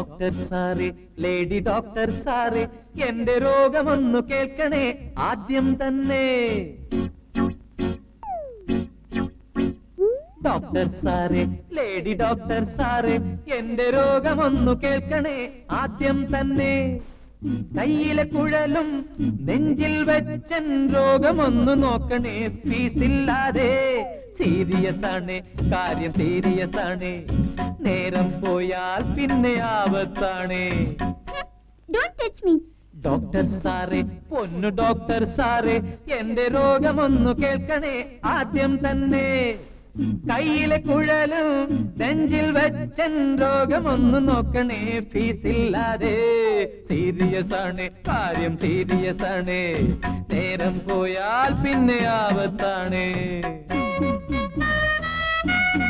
Doctor സാറേ lady doctor സാറേ എന്റെ രോഗമൊന്നു കേൾക്കണേ ആദ്യം തന്നെ. ഡോക്ടർ സാറേ ലേഡി ഡോക്ടർ സാറേ എന്റെ രോഗമൊന്നു കേൾക്കണേ ആദ്യം തന്നെ. കയ്യിലെ കുഴലും നെഞ്ചിൽ വെച്ചൻ രോഗമൊന്നു നോക്കണേ ഫീസില്ലാതെ. സീരിയസ് ആണ് കാര്യം സീരിയസ് ആണ്. നേരം പോയാൽ പിന്നെ ആപത്താണ്. ഡോക്ടർ സാറേ പൊന്നു ഡോക്ടർ സാറേ എന്റെ രോഗമൊന്നു കേൾക്കണേ ആദ്യം തന്നെ. കയ്യിലെ കുഴലും നെഞ്ചിൽ വെച്ചൻ രോഗമൊന്നു നോക്കണേ ഫീസ് ഫീസില്ലാതെ സീരിയസ് ആണ് കാര്യം സീരിയസ് ആണ്. നേരം പോയാൽ പിന്നെ ആപത്താണ്.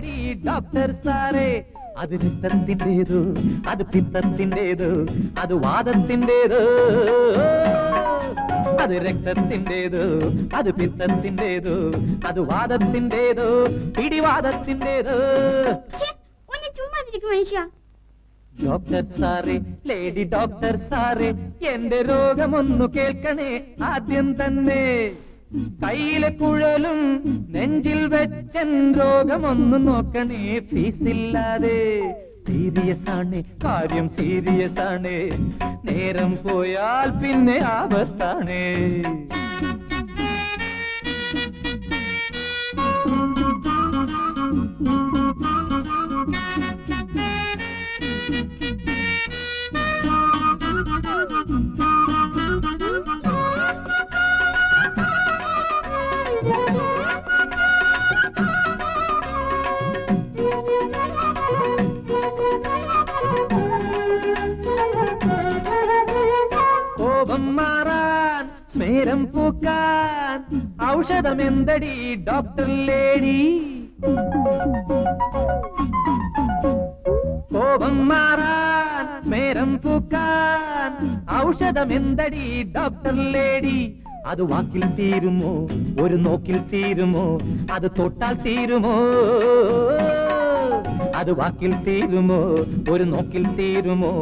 എന്തടി ഡോക്ടർ സാറേ. അത് രക്തത്തിന്റെതോ അത് പിത്തത്തിന്റെതോ അത് വാദത്തിന്റെതോ. അത് രക്തത്തിന്റെതോ അത് പിത്തത്തിന്റെതോ അത് വാദത്തിന്റെതോ പിടിവാദത്തിന്റെതോ. ഡോക്ടർ സാറേ ലേഡി ഡോക്ടർ സാറേ എന്റെ രോഗമൊന്നു കേൾക്കണേ ആദ്യം തന്നെ. കയ്യിലെ കുഴലും നെഞ്ചിൽ വെച്ചൻ രോഗമൊന്നും നോക്കണേ. ഫീസില്ലാതെ സീരിയസ് ആണ് കാര്യം സീരിയസ് ആണ് നേരം പോയാൽ പിന്നെ ആപത്താണ്. ഔഷധം എന്തടി ഡോക്ടർ ലേഡി കോപം മാറാൻ സ്മേരം പൂക്കാൻ ഔഷധം എന്തടി ഡോക്ടർ ലേഡി അത് വാക്കിൽ തീരുമോ? ഒരു നോക്കിൽ തീരുമോ? അത് തൊട്ടാൽ തീരുമോ? അത് വാക്കിൽ തീരുമോ? ഒരു നോക്കിൽ തീരുമോ?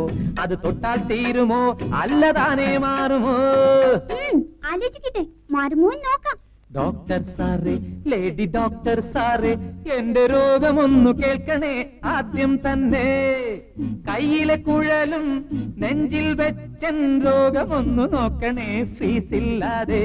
അത് തൊട്ടാൽ തീരുമോ? അല്ലതാനേ മാറുമോ? മാറുമോ നോക്കാം. ഡോക്ടർ സാറേ ലേഡി ഡോക്ടർ സാറേ എന്റെ രോഗമൊന്നു കേൾക്കണേ ആദ്യം തന്നെ. കയ്യിലെ കുഴലും നെഞ്ചിൽ വെച്ചൻ രോഗമൊന്നു നോക്കണേ ഫീസില്ലാതെ.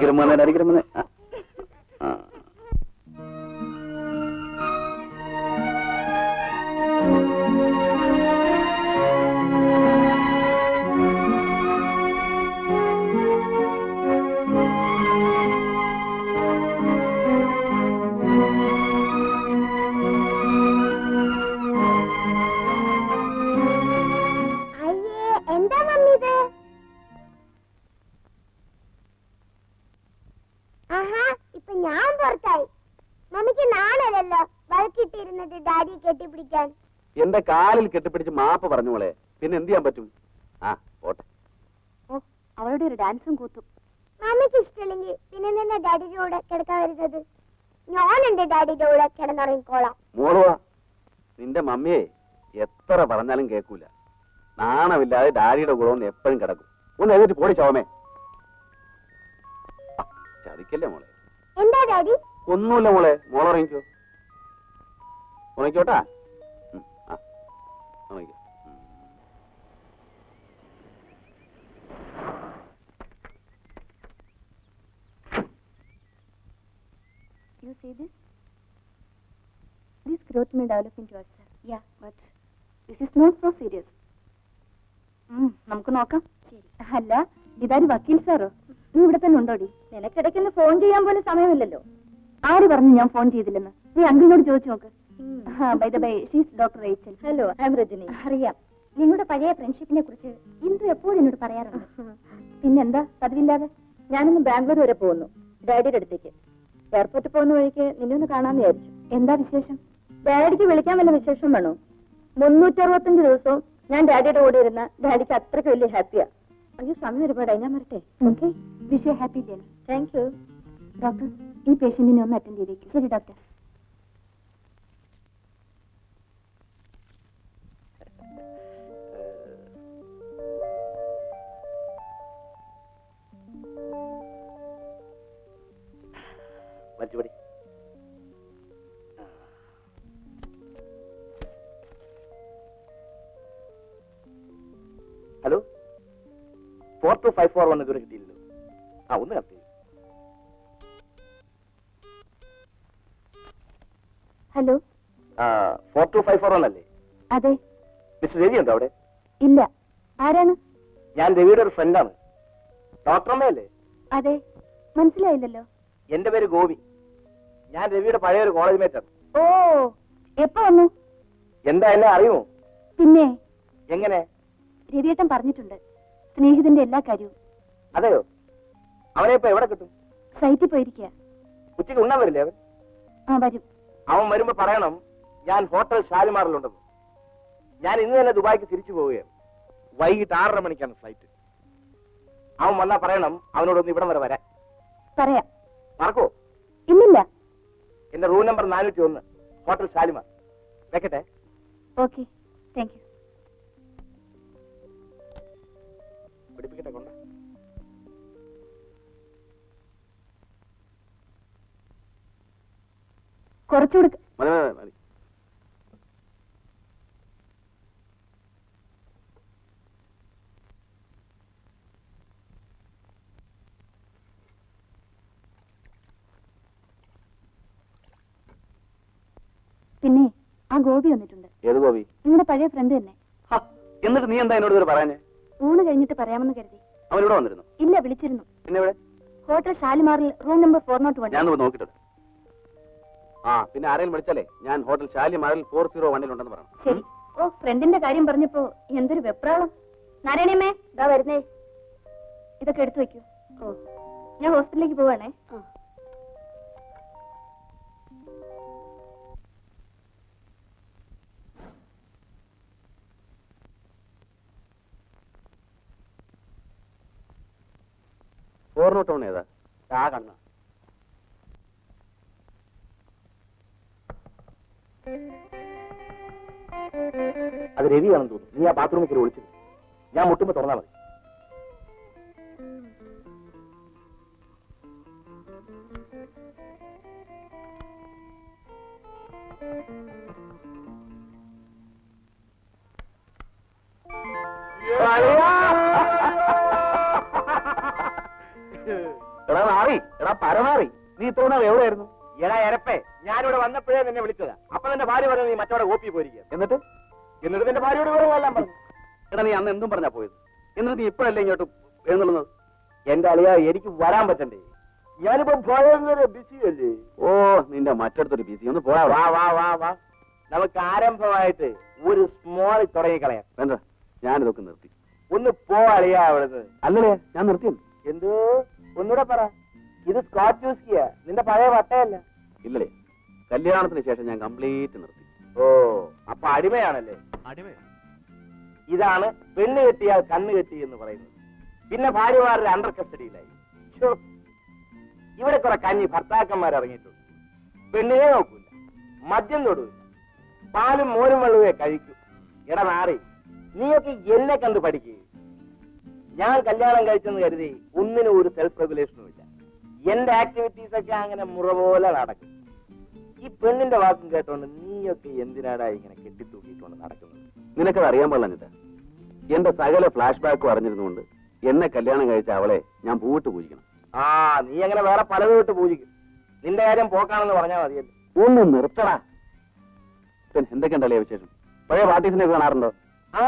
நடிக்கிறோமா நடிக்கிறோமா കെട്ടിപ്പിടിക്കാൻ. എന്റെ കാലിൽ കെട്ടിപ്പിടിച്ച് മാപ്പ് പറഞ്ഞു മോളെ. പിന്നെ എന്ത് ചെയ്യാൻ പറ്റും? ആ പോട്ടെ. ഓ അവളുടെ ഒരു ഡാൻസും കൂത്തും. മമ്മിക്ക് ഇഷ്ടമില്ലെങ്കിൽ പിന്നെ നിന്നെ ഡാഡിയുടെ കൂടെ കിടക്കാൻ വരുന്നത്? ഞാൻ എന്റെ ഡാഡിയുടെ കൂടെ കിടന്നുറങ്ങിക്കോളാം. മോളുവാ നിന്റെ മമ്മിയെ എത്ര പറഞ്ഞാലും കേൾക്കൂല. നാണമില്ലാതെ ഡാഡിയുടെ കൂടെ ഒന്ന് എപ്പോഴും കിടക്കും. ഒന്ന് എഴുതിട്ട് പോടി ശവമേ ചതിക്കല്ലേ മോളെ? എന്താ ഡാഡി? ഒന്നുമില്ല മോളെ. മോളെ ഉറങ്ങിക്കോ ഉറങ്ങിക്കോട്ടാ ഉം, ആ, ഉറങ്ങിക്കോ ഉം. You see this? This growth may develop into ulcer. Yeah, but this is not so serious. നമുക്ക് നോക്കാം ശരി അല്ല ഇതാര് വക്കീൽ സാറോ നീ ഇവിടെ തന്നെ ഉണ്ടോടി നിനക്കിടയ്ക്കൊന്ന് ഫോൺ ചെയ്യാൻ പോലും സമയമില്ലല്ലോ ആര് പറഞ്ഞു ഞാൻ ഫോൺ ചെയ്തില്ലെന്ന് നീ അങ്കിളിനോട് ചോദിച്ചു നോക്ക് doctor Rachel hello I am Rajani അറിയാം. നിങ്ങളുടെ പഴയ ഫ്രണ്ട്ഷിപ്പിനെ കുറിച്ച് ഇന്ദു എപ്പോഴും എന്നോട് പറയാറുണ്ട്. പിന്നെന്താ? പതിവില്ലാതെ? ഞാനിന്ന് ബാംഗ്ലൂർ വരെ പോകുന്നു. ഡാഡിയുടെ അടുത്തേക്ക്. എയർപോർട്ടിൽ പോകുന്ന വഴിക്ക് നിന്നെ ഒന്ന് കാണാൻ വിചാരിച്ചു. എന്താ വിശേഷം? ഡാഡിക്ക് വിളിക്കാൻ വല്ല വിശേഷം വേണോ? മുന്നൂറ്ററുപത്തഞ്ച് ദിവസവും ഞാൻ ഡാഡിയുടെ കൂടെ ഇരുന്ന ഡാഡിക്ക് അത്രയ്ക്ക് വലിയ ഹാപ്പിയാ. അയ്യോ സമയം ഒരുപാടായി. ഞാൻ വരട്ടെ. Okay wish happy day thank you doctor ഈ പേഷ്യന്റിനെ ഒന്ന് അറ്റൻഡ് ചെയ്തേക്കും. ശരി doctor വലിച്ചുപടി hello? Four two five four one ഇതുവരെ കിട്ടിയില്ലല്ലോ. ആ ഒന്ന് കത്തി hello? Four two five four one അല്ലേ? അതെ. മിസ്റ്റർ രവി ഉണ്ടോ അവിടെ? ഇല്ല. ആരാണ്? ഞാൻ രവിയുടെ ഒരു ഫ്രണ്ടാണ് ഡോക്ടർ അമ്മയല്ലേ? അതെ. മനസ്സിലായില്ലല്ലോ. എന്റെ പേര് ഗോപി. ഞാൻ രവിയുടെ പഴയ ഒരു കോളേജ് മേറ്റാണ് ഓ എപ്പോ വന്നു? എന്താ എന്നെ അറിയുമോ? പിന്നെ? എങ്ങനെ? രവിയേട്ടൻ പറഞ്ഞിട്ടുണ്ട് സ്നേഹിതന്റെ എല്ലാ കാര്യവും. അതെയോ? അവനെ ഇപ്പൊ എവിടെ കിട്ടും? സൈറ്റിൽ പോയിരിക്കുക ഉച്ചയ്ക്ക് ഉണ്ണാൻ വരില്ലേ അവൻ? ആ വരും. അവൻ വരുമ്പോ പറയണം ഞാൻ ഹോട്ടൽ ഷാലിമാറിലുണ്ടെന്ന്. ഞാൻ ഇന്ന് തന്നെ ദുബായിക്ക് തിരിച്ചു പോവുകയാണ്. വൈകിട്ട് ആറര മണിക്കാണ് ഫ്ലൈറ്റ്. അവൻ വന്നാ പറയണം അവനോടൊന്ന് ഇവിടം വരെ വരാൻ. പറയാം. മറക്കോ ഇല്ലില്ല. എന്റെ റൂം നമ്പർ നാനൂറ്റി ഒന്ന് ഹോട്ടൽ ഷാലിമാർ വെക്കട്ടെ? ഓക്കെ. Thank you. പിടിപ്പിക്കട്ടെ കൊണ്ട. കുറച്ചുകൂടെ മതി മതി മതി പിന്നെ ആ ഗോപി വന്നിട്ടുണ്ട്. ഏത് ഗോപി? നിങ്ങളുടെ പഴയ ഫ്രണ്ട് തന്നെ. എന്നിട്ട് നീ എന്താ എന്നോട് പറയാഞ്ഞേ? ഊണ് കഴിഞ്ഞിട്ട് പറയാമെന്ന് കരുതി. അവൻ ഇവിടെ വന്നിരുന്നു. ഇല്ല വിളിച്ചിരുന്നു. പിന്നെ ഇവിടെ hotel ഷാലിമാറിൽ room number four nought one ഞാൻ നോക്കിട്ടുണ്ട് ആ പിന്നെ ആരെങ്കിലും വിളിച്ചാലേ ഞാൻ ഹോട്ടൽ ഷാലിമാറിൽ ഫോർ സീറോ വണ്ണിൽ ഉണ്ടെന്ന് പറയണം. ശരി. ഓ ഫ്രണ്ടിന്റെ കാര്യം പറഞ്ഞപ്പോ എന്തൊരു വെപ്രാളം. നാരായണിയമ്മേ ഇതാ വരുന്നേ. ഇതൊക്കെ എടുത്തു വെക്കൂ. ഓ ഞാൻ ഹോസ്പിറ്റലിലേക്ക് പോവാണേ. വൺ ഏതാ? ആ കണ്ണ. അത് രവിയാണെന്ന് തോന്നുന്നു. നീ ആ ബാത്റൂമിൽ കയറി ഒളിച്ചത് ഞാൻ മുട്ടുമ്പോ തുറന്നാ മതി. എടാ മാറി എടാ പരമാറി. നീ ഇത്ര എവിടെയായിരുന്നു? എടാ എരപ്പേ ഞാനിവിടെ വന്നപ്പോഴേ നിന്നെ വിളിച്ചതാ. അപ്പൊ നിന്റെ ഭാര്യ പറഞ്ഞു നീ മറ്റവിടെ കോപ്പി പോയിരിക്കുക എന്നിട്ട്? എന്നിട്ട് നിന്റെ ഭാര്യയോട് വിവരങ്ങളെല്ലാം പറഞ്ഞു. എടാ നീ അന്ന് എന്തും പറഞ്ഞാ പോയത്? എന്നിട്ട് നീ ഇപ്പോഴല്ലേ ഇങ്ങോട്ട് എഴുന്നള്ളുന്നത്? എന്റെ അളിയാ എനിക്ക് വരാൻ പറ്റണ്ടേ. ഞാനിപ്പോ ഭയങ്കര ബിസി അല്ലേ ഓ നിന്റെ മറ്റടുത്തൊരു ബിസി. ഒന്ന് പോടാ വാ വാ വാ വാ. നമുക്ക് ആരംഭമായിട്ട് ഒരു സ്മോൾ തുടങ്ങിക്കളയാം വേണ്ട ഞാനിതൊക്കെ നിർത്തി. ഒന്ന് പോ പോവാളിയാ അവിടുന്ന്. അല്ലല്ലേ ഞാൻ നിർത്തി എന്തോ? ഒന്നുകൂടെ പറ. ഇത് സ്കോച്ച് യൂസ്കിയാ നിന്റെ പഴയ വട്ടയല്ല? ഇല്ലേ കല്യാണത്തിന് ശേഷം ഞാൻ കംപ്ലീറ്റ് നിർത്തി. ഓ. അപ്പൊ അടിമയാണല്ലേ? അടിമ ഇതാണ് പെണ്ണ് കെട്ടിയാൽ കണ്ണ് കെട്ടി എന്ന് പറയുന്നത്. പിന്നെ ഭാര്യമാരുടെ അണ്ടർ കസ്റ്റഡിയിലായി ഇവിടെ കുറെ കഞ്ഞി ഭർത്താക്കന്മാർ ഇറങ്ങിയിട്ടുണ്ട്. പെണ്ണിനെ നോക്കൂല. മദ്യം തൊടൂല. പാലും മോരും വെള്ളവേ കഴിക്കൂ. എടാ നാറി നീയൊക്കെ എന്നെ കണ്ട് പഠിക്കുക ഞാൻ കല്യാണം കഴിച്ചെന്ന് കരുതി ഒന്നിനും ഒരു സെൽഫ് റെഗുലേഷനും ഇല്ല. എന്റെ ആക്ടിവിറ്റീസ് ഒക്കെ അങ്ങനെ മുറ പോലെ നടക്കും. ഈ പെണ്ണിന്റെ വാക്കും കേട്ടോണ്ട് നീയൊക്കെ എന്തിനാടാ ഇങ്ങനെ കെട്ടിത്തൂക്കിക്കൊണ്ട് നടക്കുന്നത്? നിനക്കത് അറിയാൻ പാടില്ല എന്റെ സകല ഫ്ലാഷ് ബാക്കും അറിഞ്ഞിരുന്നുകൊണ്ട് എന്നെ കല്യാണം കഴിച്ച അവളെ ഞാൻ പൂവിട്ട് പൂജിക്കണം. ആ നീ അങ്ങനെ വേറെ പലതും ഇട്ട് പൂജിക്കും. നിന്റെ കാര്യം പോക്കാണെന്ന് പറഞ്ഞാൽ മതിയല്ലോ ഒന്ന് നിർത്തടാ. എന്തൊക്കെയുണ്ടല്ലേ വിശേഷം? പഴയ പാർട്ടീസിനെ കാണാറുണ്ടോ? ആ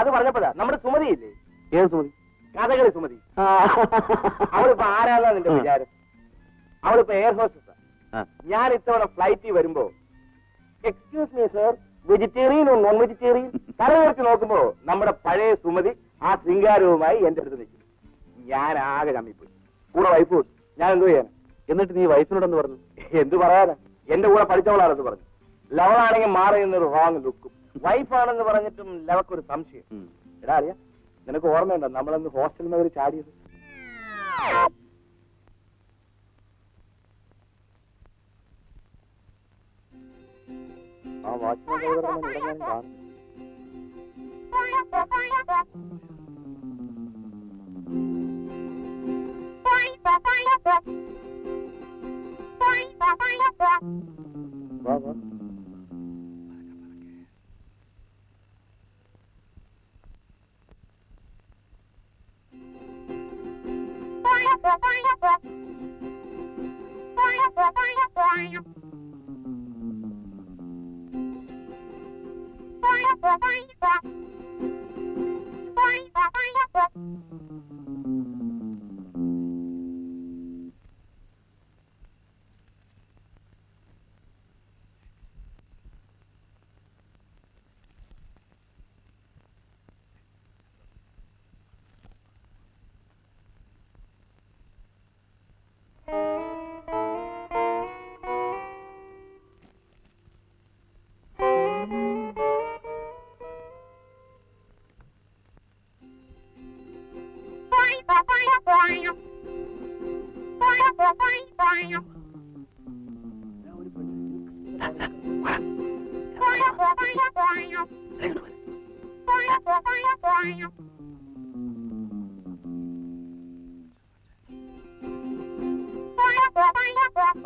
അത് പറഞ്ഞപ്പോഴാ. നമ്മുടെ സുമതി ഇല്ലേ ഏത് സുമതി? കഥകളി സുമതി. അവളിപ്പോ ആരാന്നാ നിന്റെ. വിചാരം? അവളിപ്പോ എയർ ഹോസ്റ്റസ്. ഞാൻ ഇത്തവണ ഫ്ലൈറ്റിൽ വരുമ്പോ excuse me sir vegetarian non vegetarian തലവേർച്ച് നോക്കുമ്പോ നമ്മുടെ പഴയ സുമതി ആ ശൃംഗാരവുമായി എന്റെ അടുത്ത് നിൽക്കും ഞാൻ ആകെ ചമ്മിപ്പോയി. കൂടെ വൈഫ് ഞാൻ എന്തോ ചെയ്യാൻ എന്നിട്ട് നീ വൈഫിനോടൊന്ന് പറഞ്ഞു? എന്ത് പറയാനാ? എന്റെ കൂടെ പഠിച്ചവളാണെന്ന് പറഞ്ഞു. ലവളാണെങ്കിൽ മാറി എന്നൊരു റോങ് ലുക്കും വൈഫാണെന്ന് പറഞ്ഞിട്ടും ലവക്കൊരു സംശയം. എടാ അറിയാ. നിനക്ക് ഓർമ്മയുണ്ടോ? നമ്മളന്ന് ഹോസ്റ്റലിൽ നിന്ന് ചാടിയത്? ആ വാച്ച്മാൻ ഡ്രൈവറെ ഇവിടെ ഞാൻ കാണും വാ വാ. Bye.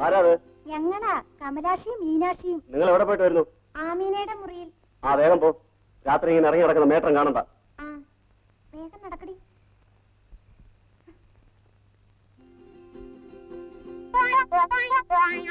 ആരാത് ഞങ്ങളാ കമലാക്ഷിയും മീനാക്ഷിയും നിങ്ങൾ എവിടെ പോയിട്ട് വരുന്നു ആമീനയുടെ മുറിയിൽ ആ വേഗം പോ രാത്രി ഇങ്ങനെ ഇറങ്ങി നടക്കുന്ന മേട്ടം കാണണ്ട ആ വേഗം നടക്കടി പാടില്ല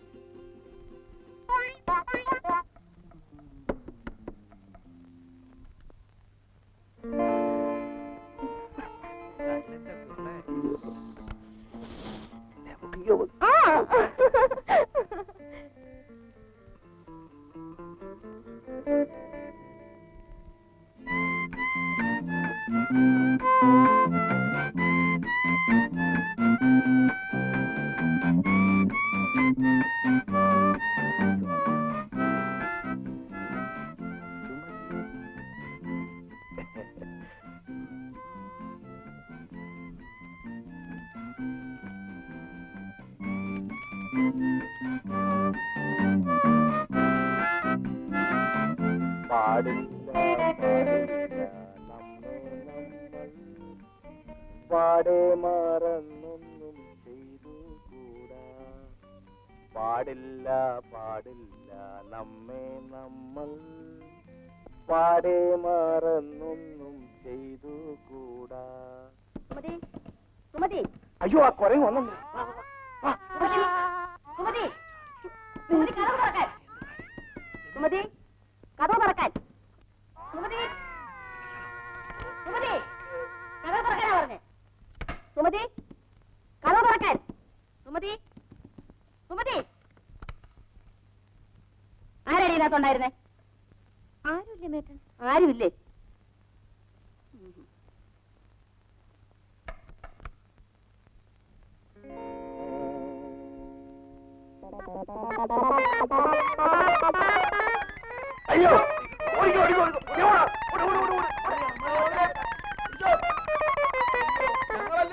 പാടില്ല പാടില്ല. നമ്മെ നമ്മൾ പാടെ മറന്നൊന്നും ചെയ്തു കൂടാ. സുമതി സുമതി. അയ്യോ ആ കുരങ്ങ് വന്നു സുമതി സുമതി കഥ തുറക്കാൻ. സുമതി കഥ തുറക്കാൻ. സുമതി സുമതി കഥ തുറക്കാനാ പറഞ്ഞേ. സുമതി കഥ തുറക്കാൻ. സുമതി സുമതി. ആരാണ് ഇതിനകത്തുണ്ടായിരുന്നേ ആരുമില്ല മേട്ടൻ ആരുമില്ലേ? അയ്യോ ഓടിക്കോ ഓടിക്കോ ഓടിക്കോ. ഓടാ ഓട ഓട ഓട.